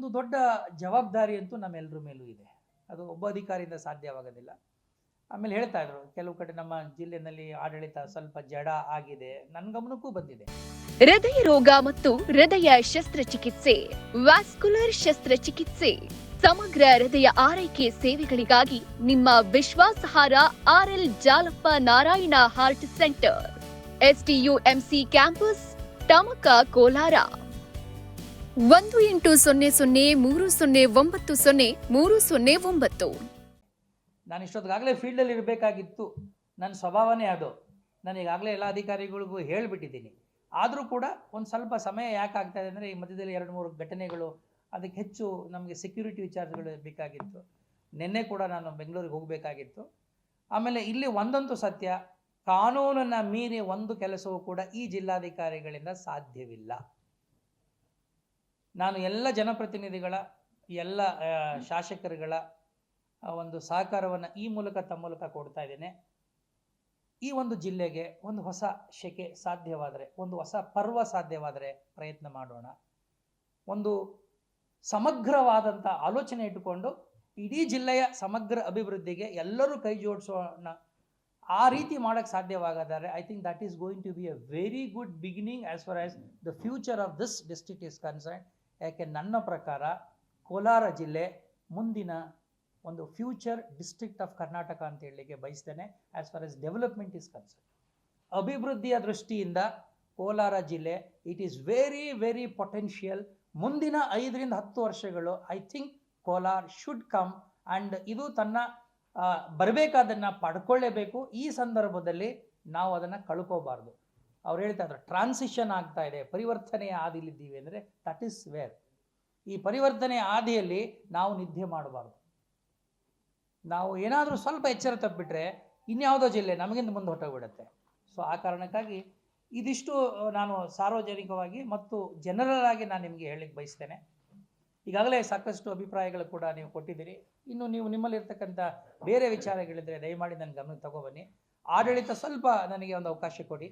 ಒಂದು ದೊಡ್ಡ ಜವಾಬ್ದಾರಿ ಅಂತೂ ನಮ್ಮೆಲ್ಲರ ಮೇಲೂ ಇದೆ. ಅದು ಒಬ್ಬ ಅಧಿಕಾರಿಯಿಂದ ಸಾಧ್ಯವಾಗೋದಿಲ್ಲ. ಆಮೇಲೆ ಹೇಳ್ತಾ ಇದ್ರು, ಕೆಲವು ಕಡೆ ನಮ್ಮ ಜಿಲ್ಲೆಯಲ್ಲಿ ಆಡಳಿತ ಸ್ವಲ್ಪ ಜಡ ಆಗಿದೆ. ನನ್ನ ಗಮನಕ್ಕೂ ಬಂದಿದೆ. ಹೃದಯ ರೋಗ ಮತ್ತು ಹೃದಯ ಶಸ್ತ್ರಚಿಕಿತ್ಸೆ, ವ್ಯಾಸ್ಕುಲರ್ ಶಸ್ತ್ರಚಿಕಿತ್ಸೆ, ಸಮಗ್ರ ಹೃದಯ ಆರೈಕೆ ಸೇವೆಗಳಿಗಾಗಿ ನಿಮ್ಮ ವಿಶ್ವಾಸಹಾರ R L Jalappa Narayana heart centre STUMC campus Tamaka Kolar. ಒಂದು ಎಂಟು ಸೊನ್ನೆ ಸೊನ್ನೆ ಮೂರು ಸೊನ್ನೆ ಒಂಬತ್ತು ಸೊನ್ನೆ ಮೂರು ಸೊನ್ನೆ ಒಂಬತ್ತು. ನಾನು ಇಷ್ಟೊತ್ತಿಗಾಗಲೇ ಫೀಲ್ಡಲ್ಲಿ ಇರಬೇಕಾಗಿತ್ತು. ನನ್ನ ಸ್ವಭಾವನೇ ಅದು. ನಾನು ಈಗಾಗಲೇ ಎಲ್ಲ ಅಧಿಕಾರಿಗಳಿಗೂ ಹೇಳಿಬಿಟ್ಟಿದ್ದೀನಿ. ಆದರೂ ಕೂಡ ಒಂದು ಸ್ವಲ್ಪ ಸಮಯ ಯಾಕೆ ಆಗ್ತಾ ಇದೆ ಅಂದರೆ, ಈ ಮಧ್ಯದಲ್ಲಿ ಎರಡು ಮೂರು ಘಟನೆಗಳು, ಅದಕ್ಕೆ ಹೆಚ್ಚು ನಮಗೆ ಸೆಕ್ಯೂರಿಟಿ ವಿಚಾರಗಳು ಬೇಕಾಗಿತ್ತು. ನಿನ್ನೆ ಕೂಡ ನಾನು ಬೆಂಗಳೂರಿಗೆ ಹೋಗಬೇಕಾಗಿತ್ತು. ಆಮೇಲೆ ಇಲ್ಲಿ ಒಂದಂತೂ ಸತ್ಯ, ಕಾನೂನನ್ನು ಮೀರಿ ಒಂದು ಕೆಲಸವೂ ಕೂಡ ಈ ಜಿಲ್ಲಾಧಿಕಾರಿಗಳಿಂದ ಸಾಧ್ಯವಿಲ್ಲ. ನಾನು ಎಲ್ಲ ಜನಪ್ರತಿನಿಧಿಗಳ, ಎಲ್ಲ ಶಾಸಕರುಗಳ ಒಂದು ಸಹಕಾರವನ್ನು ಈ ಮೂಲಕ ತಮ್ಮ ಮೂಲಕ ಕೊಡ್ತಾ ಇದ್ದೇನೆ. ಈ ಒಂದು ಜಿಲ್ಲೆಗೆ ಒಂದು ಹೊಸ ಶೆಕೆ ಸಾಧ್ಯವಾದರೆ, ಒಂದು ಹೊಸ ಪರ್ವ ಸಾಧ್ಯವಾದರೆ ಪ್ರಯತ್ನ ಮಾಡೋಣ. ಒಂದು ಸಮಗ್ರವಾದಂಥ ಆಲೋಚನೆ ಇಟ್ಟುಕೊಂಡು ಇಡೀ ಜಿಲ್ಲೆಯ ಸಮಗ್ರ ಅಭಿವೃದ್ಧಿಗೆ ಎಲ್ಲರೂ ಕೈ ಜೋಡಿಸೋಣ. ಆ ರೀತಿ ಮಾಡೋಕ್ಕೆ ಸಾಧ್ಯವಾಗದರೆ I think that is going to be a very good beginning as far as the future of this district is concern ಯಾಕೆ ನನ್ನ ಪ್ರಕಾರ ಕೋಲಾರ ಜಿಲ್ಲೆ ಮುಂದಿನ ಒಂದು ಫ್ಯೂಚರ್ ಡಿಸ್ಟ್ರಿಕ್ಟ್ ಆಫ್ ಕರ್ನಾಟಕ ಅಂತ ಹೇಳಲಿಕ್ಕೆ ಬಯಸ್ತೇನೆ as far as development is concern ಅಭಿವೃದ್ಧಿಯ ದೃಷ್ಟಿಯಿಂದ ಕೋಲಾರ ಜಿಲ್ಲೆ it is very very potential ಮುಂದಿನ ಐದರಿಂದ ಹತ್ತು ವರ್ಷಗಳು I think Kolar should come and ಇದು ತನ್ನ ಬರಬೇಕಾದನ್ನು ಪಡ್ಕೊಳ್ಳೇಬೇಕು. ಈ ಸಂದರ್ಭದಲ್ಲಿ ನಾವು ಅದನ್ನು ಕಳ್ಕೋಬಾರ್ದು. ಅವ್ರು ಹೇಳ್ತಾ ಇದ್ರು ಟ್ರಾನ್ಸಿಷನ್ ಆಗ್ತಾ ಇದೆ ಪರಿವರ್ತನೆಯ ಹಾದಿಲಿದ್ದೀವಿ ಅಂದರೆ ದಟ್ ಈಸ್ ವೇರ್ ಈ ಪರಿವರ್ತನೆ ಹಾದಿಯಲ್ಲಿ ನಾವು ನಿದ್ದೆ ಮಾಡಬಾರ್ದು. ನಾವು ಏನಾದರೂ ಸ್ವಲ್ಪ ಎಚ್ಚರ ತಪ್ಪಿಬಿಟ್ರೆ ಇನ್ಯಾವುದೋ ಜಿಲ್ಲೆ ನಮಗಿಂತ ಮುಂದೆ ಹೊಟ್ಟೋಗ್ಬಿಡುತ್ತೆ ಸೊ ಆ ಕಾರಣಕ್ಕಾಗಿ ಇದಿಷ್ಟು ನಾನು ಸಾರ್ವಜನಿಕವಾಗಿ ಮತ್ತು ಜನರಲ್ ಆಗಿ ನಾನು ನಿಮಗೆ ಹೇಳಲಿಕ್ಕೆ ಬಯಸ್ತೇನೆ. ಈಗಾಗಲೇ ಸಾಕಷ್ಟು ಅಭಿಪ್ರಾಯಗಳು ಕೂಡ ನೀವು ಕೊಟ್ಟಿದ್ದೀರಿ. ಇನ್ನು ನೀವು ನಿಮ್ಮಲ್ಲಿರ್ತಕ್ಕಂಥ ಬೇರೆ ವಿಚಾರಗಳಿದ್ದರೆ ದಯಮಾಡಿ ನನ್ನ ಗಮನಕ್ಕೆ ತಗೊಬನ್ನಿ. ಆಡಳಿತ ಸ್ವಲ್ಪ ನನಗೆ ಒಂದು ಅವಕಾಶ ಕೊಡಿ.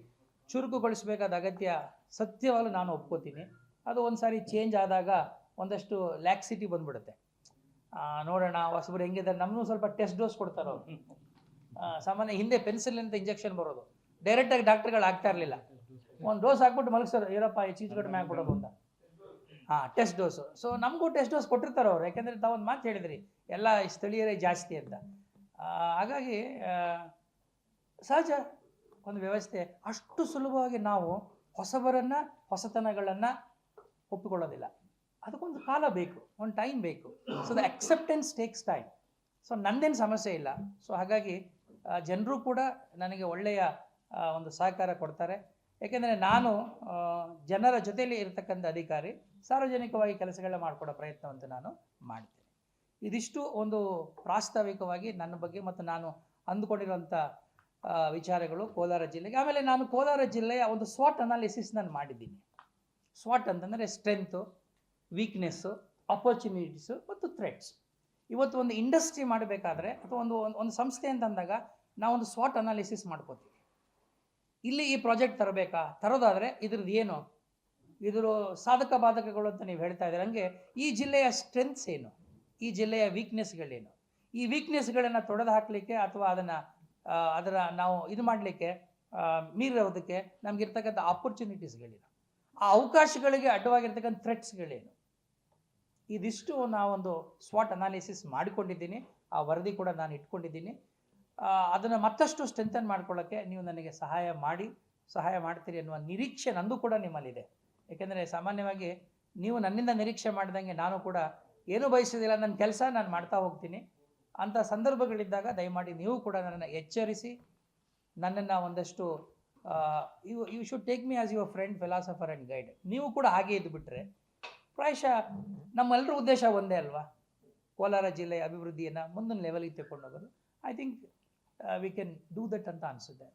ಚುರುಕುಗೊಳಿಸಬೇಕಾದ ಅಗತ್ಯ ಸತ್ಯವಾಗಲೂ ನಾನು ಒಪ್ಕೋತೀನಿ. ಅದು ಒಂದು ಸಾರಿ ಚೇಂಜ್ ಆದಾಗ ಒಂದಷ್ಟು ಲ್ಯಾಕ್ಸಿಟಿ ಬಂದ್ಬಿಡುತ್ತೆ. ನೋಡೋಣ, ಹೊಸಬ್ರು ಹೆಂಗಿದ್ದಾರೆ. ನಮಗೂ ಸ್ವಲ್ಪ ಟೆಸ್ಟ್ ಡೋಸ್ ಕೊಡ್ತಾರೆ ಅವರು. ಸಾಮಾನ್ಯ ಹಿಂದೆ ಪೆನ್ಸಿಲ್ ಅಂತ ಇಂಜೆಕ್ಷನ್ ಬರೋದು. ಡೈರೆಕ್ಟಾಗಿ ಡಾಕ್ಟರ್ಗಳು ಆಗ್ತಾ ಇರಲಿಲ್ಲ. ಒಂದು ಡೋಸ್ ಹಾಕ್ಬಿಟ್ಟು ಮಲಗಿಸೋರು ಏನಪ್ಪ ಚೀಸ್ ಕಡಿಮೆ ಕೊಡೋದು ಅಂತ. ಹಾಂ ಟೆಸ್ಟ್ ಡೋಸು ಸೊ ನಮಗೂ ಟೆಸ್ಟ್ ಡೋಸ್ ಕೊಟ್ಟಿರ್ತಾರೆ ಅವರು. ಯಾಕೆಂದರೆ ತಾವೊಂದು ಮಾತು ಹೇಳಿದ್ರಿ. ಎಲ್ಲ ಸ್ಥಳೀಯರೇ ಜಾಸ್ತಿ ಅಂತ. ಹಾಗಾಗಿ ಸಹಜ. ಒಂದು ವ್ಯವಸ್ಥೆ ಅಷ್ಟು ಸುಲಭವಾಗಿ ನಾವು ಹೊಸಬರನ್ನು, ಹೊಸತನಗಳನ್ನು ಒಪ್ಪಿಕೊಳ್ಳೋದಿಲ್ಲ. ಅದಕ್ಕೊಂದು ಕಾಲ ಬೇಕು, ಒಂದು ಟೈಮ್ ಬೇಕು. So the acceptance takes time so ನಂದೇನು ಸಮಸ್ಯೆ ಇಲ್ಲ. ಸೊ ಹಾಗಾಗಿ ಜನರು ಕೂಡ ನನಗೆ ಒಳ್ಳೆಯ ಒಂದು ಸಹಕಾರ ಕೊಡ್ತಾರೆ. ಏಕೆಂದರೆ ನಾನು ಜನರ ಜೊತೆಯಲ್ಲಿ ಇರತಕ್ಕಂಥ ಅಧಿಕಾರಿ, ಸಾರ್ವಜನಿಕವಾಗಿ ಕೆಲಸಗಳನ್ನ ಮಾಡಿಕೊಡೋ ಪ್ರಯತ್ನವಂತ ನಾನು ಮಾಡ್ತೇನೆ. ಇದಿಷ್ಟು ಒಂದು ಪ್ರಾಸ್ತಾವಿಕವಾಗಿ ನನ್ನ ಬಗ್ಗೆ ಮತ್ತು ನಾನು ಅಂದುಕೊಂಡಿರುವಂಥ ವಿಚಾರಗಳು ಕೋಲಾರ ಜಿಲ್ಲೆಗೆ. ಆಮೇಲೆ ನಾನು ಕೋಲಾರ ಜಿಲ್ಲೆಯ ಒಂದು ಸ್ವಾಟ್ ಅನಾಲಿಸಿಸ್ ನಾನು ಮಾಡಿದ್ದೀನಿ. ಸ್ವಾಟ್ ಅಂತಂದರೆ ಸ್ಟ್ರೆಂತು ವೀಕ್ನೆಸ್ಸು ಅಪರ್ಚುನಿಟೀಸು ಮತ್ತು ಥ್ರೆಟ್ಸ್ ಇವತ್ತು ಒಂದು ಇಂಡಸ್ಟ್ರಿ ಮಾಡಬೇಕಾದ್ರೆ ಅಥವಾ ಒಂದು, ಒಂದು- ಒಂದು ಸಂಸ್ಥೆ ಅಂತಂದಾಗ ನಾವೊಂದು ಸ್ವಾಟ್ ಅನಾಲಿಸಿಸ್ ಮಾಡ್ಕೋತೀವಿ. ಇಲ್ಲಿ ಈ ಪ್ರಾಜೆಕ್ಟ್ ತರಬೇಕಾ? ತರೋದಾದರೆ ಇದ್ರದ್ದು ಏನು? ಇದ್ರ ಸಾಧಕ ಬಾಧಕಗಳು ಅಂತ ನೀವು ಹೇಳ್ತಾ ಇದ್ದೀರ. ಹಂಗೆ ಈ ಜಿಲ್ಲೆಯ ಸ್ಟ್ರೆಂತ್ಸ್ ಏನು? ಈ ಜಿಲ್ಲೆಯ ವೀಕ್ನೆಸ್ಗಳೇನು ಈ ವೀಕ್ನೆಸ್ಗಳನ್ನು ತೊಡೆದು ಹಾಕಲಿಕ್ಕೆ ಅಥವಾ ಅದನ್ನು ಅದರ ನಾವು ಇದು ಮಾಡಲಿಕ್ಕೆ ಮೀರೋದಕ್ಕೆ ನಮಗಿರ್ತಕ್ಕಂಥ ಆಪರ್ಚುನಿಟೀಸ್ಗಳೇನು ಆ ಅವಕಾಶಗಳಿಗೆ ಅಡ್ಡವಾಗಿರ್ತಕ್ಕಂಥ ಥ್ರೆಟ್ಸ್ಗಳೇನು ಇದಿಷ್ಟು ನಾವೊಂದು ಸ್ವಾಟ್ ಅನಾಲಿಸಿಸ್ ಮಾಡಿಕೊಂಡಿದ್ದೀನಿ. ಆ ವರದಿ ಕೂಡ ನಾನು ಇಟ್ಕೊಂಡಿದ್ದೀನಿ. ಅದನ್ನು ಮತ್ತಷ್ಟು ಸ್ಟ್ರೆಂಥನ್ ಮಾಡ್ಕೊಳ್ಳೋಕ್ಕೆ ನೀವು ನನಗೆ ಸಹಾಯ ಮಾಡಿ, ಸಹಾಯ ಮಾಡ್ತೀರಿ ಅನ್ನುವ ನಿರೀಕ್ಷೆ ನಂದು ಕೂಡ ನಿಮ್ಮಲ್ಲಿದೆ. ಏಕೆಂದರೆ ಸಾಮಾನ್ಯವಾಗಿ ನೀವು ನನ್ನಿಂದ ನಿರೀಕ್ಷೆ ಮಾಡಿದಂಗೆ ನಾನು ಕೂಡ ಏನೂ ಬಯಸೋದಿಲ್ಲ ನನ್ನ ಕೆಲಸ ನಾನು ಮಾಡ್ತಾ ಹೋಗ್ತೀನಿ. ಅಂಥ ಸಂದರ್ಭಗಳಿದ್ದಾಗ ದಯಮಾಡಿ ನೀವು ಕೂಡ ನನ್ನನ್ನು ಎಚ್ಚರಿಸಿ, ನನ್ನನ್ನು ಒಂದಷ್ಟು you you should take me as your friend philosopher and guide ನೀವು ಕೂಡ ಹಾಗೆ ಇದ್ದುಬಿಟ್ರೆ ಪ್ರಾಯಶಃ ನಮ್ಮೆಲ್ಲರ ಉದ್ದೇಶ ಒಂದೇ ಅಲ್ವಾ? ಕೋಲಾರ ಜಿಲ್ಲೆಯ ಅಭಿವೃದ್ಧಿಯನ್ನು ಮುಂದಿನ ಲೆವೆಲಿಗೆ ತಗೊಂಡೋಗೋದು I think we can do that ಅಂತ ಅನಿಸುತ್ತೆ.